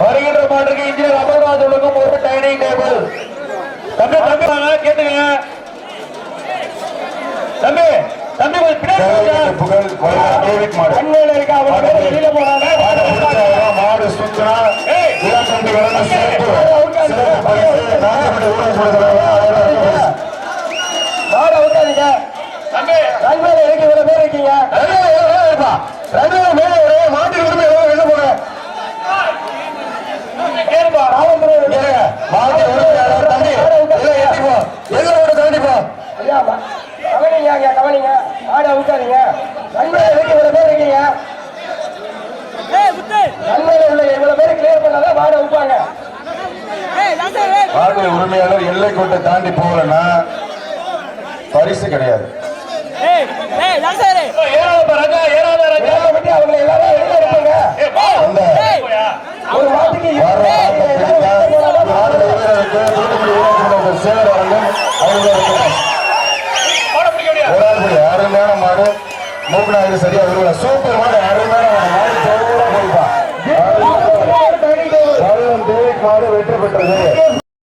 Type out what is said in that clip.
வருகின்ற மாட்டுக்கு இன்ஜினியர் அமர்நாத் ஒழுங்கும் ஒரு டைனிங் டேபிள் தம்பி தம்பி கேட்டுங்க தம்பி தம்பி அண்ணன் மாடு சுத்தனா தம்பி வளர்ந்து சேர்த்து மாடு அவுட்டாதீங்க தம்பி ரயில்வே இருக்கீங்க ரயில்வே ஐயா கவனிங்க. ஆடை விட்டாதீங்க நன்மையில இருக்கு இவ்வளவு பேர் இருக்கீங்க. நன்மையில உள்ள இவ்வளவு பேர் கிளியர் பண்ணாதான் வாடை உரிமையாளர் எல்லை கோட்டை தாண்டி போகலன்னா பரிசு கிடையாது. சேர அரங்கம் அவர்கள் மாடு மூணு ஆயிரம் சரியா வருவா சூப்பர் மாடு அருமையான மாடு போய்ப்பா. மாடு வெற்றி பெற்றது.